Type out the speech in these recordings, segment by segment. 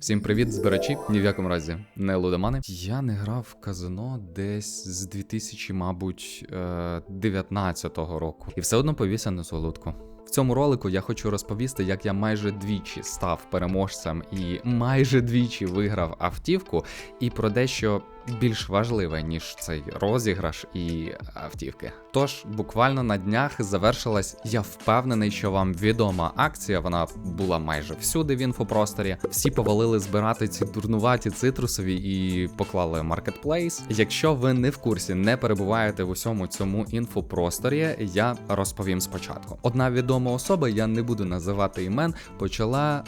Всім привіт, збирачі. Ні в якому разі не лудомани. Я не грав в казино десь з 2000, мабуть, е, 19-го року. І все одно повівся на солодку. В цьому ролику я хочу розповісти, як я майже двічі став переможцем і майже двічі виграв автівку, і про дещо більш важливе, ніж цей розіграш і автівки. Тож буквально на днях завершилась, я впевнений, що вам відома акція. Вона була майже всюди в інфопросторі. Всі повалили збирати ці дурнуваті цитрусові і поклали маркетплейс. Якщо ви не в курсі, не перебуваєте в усьому цьому інфопросторі, я розповім спочатку. Одна відома особа, я не буду називати імен, почала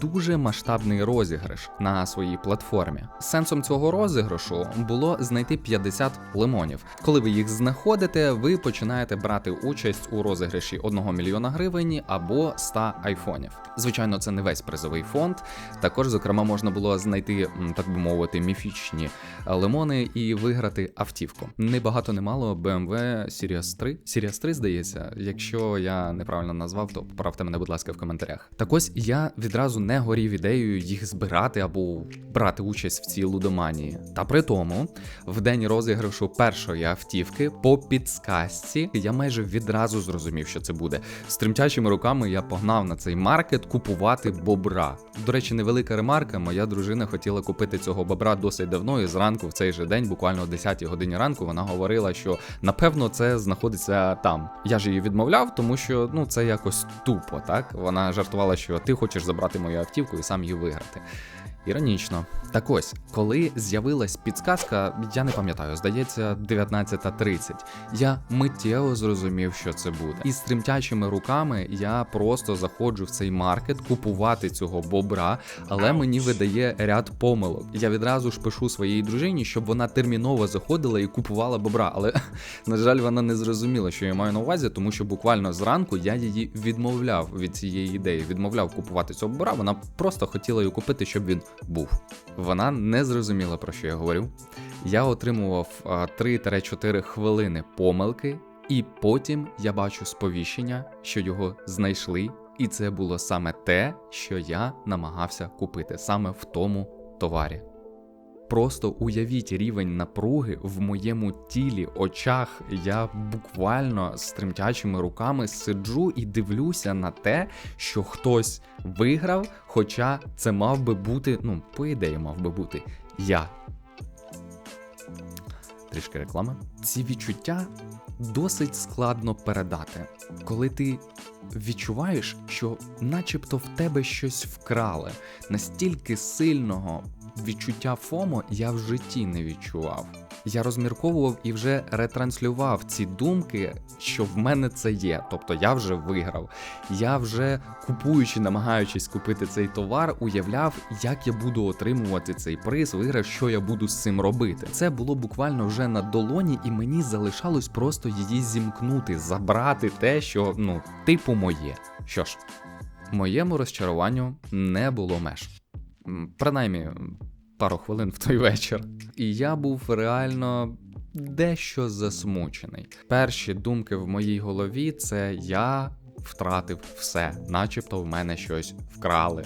дуже масштабний розіграш на своїй платформі. Сенсом цього розіграшу було знайти 50 лимонів. Коли ви їх знаходите, ви починаєте брати участь у розіграші 1 мільйона гривень або 100 айфонів. Звичайно, це не весь призовий фонд. Також, зокрема, можна було знайти, так би мовити, міфічні лимони і виграти автівку. Не багато не мало BMW Series 3. Series 3, здається. Якщо я неправильно назвав, то поправте мене, будь ласка, в коментарях. Так ось я відразу не горів ідеєю їх збирати або брати участь в цій лудоманії. Та при тому, в день розіграшу першої автівки по підсказці я майже відразу зрозумів, що це буде. З тремтячими руками я погнав на цей маркет купувати бобра. До речі, невелика ремарка. Моя дружина хотіла купити цього бобра досить давно, і зранку в цей же день, буквально о 10 годині ранку, вона говорила, що напевно це знаходиться там. Я ж її відмовляв, тому що ну це якось тупо, так вона жартувала, що ти хочеш забрати мою автівку і сам її виграти. Іронічно. Так ось, коли з'явилась підсказка, я не пам'ятаю, здається, 19.30, я миттєво зрозумів, що це буде. І з тремтячими руками я просто заходжу в цей маркет купувати цього бобра, але мені видає ряд помилок. Я відразу ж пишу своїй дружині, щоб вона терміново заходила і купувала бобра. Але на жаль, вона не зрозуміла, що я маю на увазі, тому що буквально зранку я її відмовляв від цієї ідеї, відмовляв купувати цього бобра. Вона просто хотіла його купити, щоб він був. Вона не зрозуміла, про що я говорю. Я отримував а, 3-4 хвилини помилки, і потім я бачу сповіщення, що його знайшли, і це було саме те, що я намагався купити саме в тому товарі. Просто уявіть рівень напруги в моєму тілі, очах. Я буквально з тремтячими руками сиджу і дивлюся на те, що хтось виграв, хоча це мав би бути, ну, по ідеї, мав би бути я. Трішки реклами. Ці відчуття досить складно передати, коли ти відчуваєш, що начебто в тебе щось вкрали. Настільки сильного відчуття ФОМО я в житті не відчував. Я розмірковував і вже ретранслював ці думки, що в мене це є. Тобто я вже виграв. Я вже купуючи, намагаючись купити цей товар, уявляв, як я буду отримувати цей приз, виграв, що я буду з цим робити. Це було буквально вже на долоні, і мені залишалось просто її зімкнути, забрати те, що ну, типу моє. Що ж, моєму розчаруванню не було меж. Принаймні, пару хвилин в той вечір. І я був реально дещо засмучений. Перші думки в моїй голові це я втратив все, начебто в мене щось вкрали.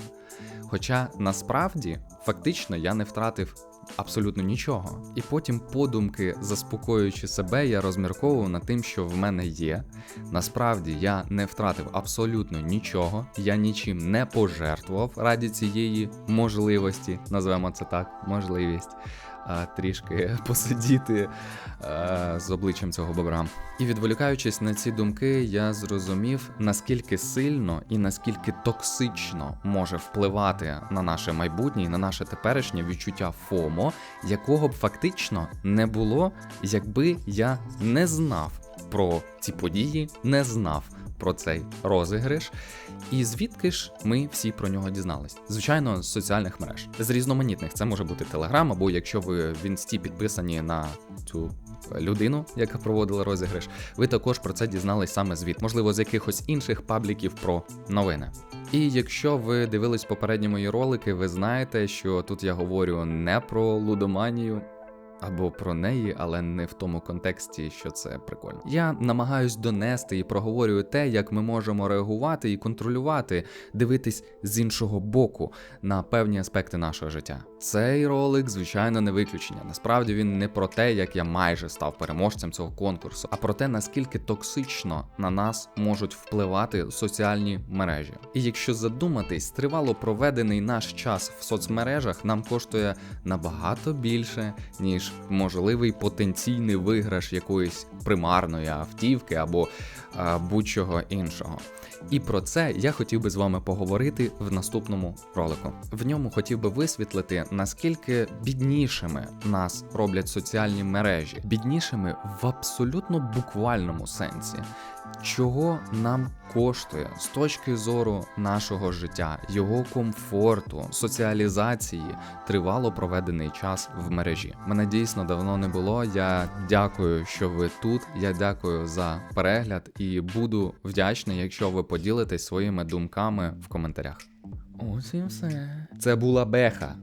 Хоча насправді фактично я не втратив абсолютно нічого. І потім, подумки, заспокоюючи себе, я розмірковував над тим, що в мене є. Насправді я не втратив абсолютно нічого, я нічим не пожертвував раді цієї можливості, назвемо це так, можливість. А, Трішки посидіти е, з обличчям цього бобра. І відволікаючись на ці думки, я зрозумів, наскільки сильно і наскільки токсично може впливати на наше майбутнє і на наше теперішнє відчуття ФОМО, якого б фактично не було, якби я не знав про ці події, не знав про цей розіграш. І звідки ж ми всі про нього дізнались? Звичайно, з соціальних мереж, з різноманітних. Це може бути Телеграм, або якщо ви в інсті підписані на цю людину, яка проводила розіграш, ви також про це дізнались саме звід, можливо, з якихось інших пабліків про новини. І якщо ви дивились попередні мої ролики, ви знаєте, що тут я говорю не про лудоманію. Або про неї, але не в тому контексті, що це прикольно. Я намагаюсь донести і проговорюю те, як ми можемо реагувати і контролювати, дивитись з іншого боку на певні аспекти нашого життя. Цей ролик, звичайно, не виключення. Насправді він не про те, як я майже став переможцем цього конкурсу, а про те, наскільки токсично на нас можуть впливати соціальні мережі. І якщо задуматись, тривало проведений наш час в соцмережах нам коштує набагато більше, ніж можливий потенційний виграш якоїсь примарної автівки або будь-чого іншого. І про це я хотів би з вами поговорити в наступному ролику. В ньому хотів би висвітлити, наскільки біднішими нас роблять соціальні мережі, біднішими в абсолютно буквальному сенсі. Чого нам коштує з точки зору нашого життя, його комфорту, соціалізації, тривало проведений час в мережі. Мене дійсно давно не було. Я дякую, що ви тут. Я дякую за перегляд і буду вдячний, якщо ви поділитесь своїми думками в коментарях. Ось і все. Це була Беха.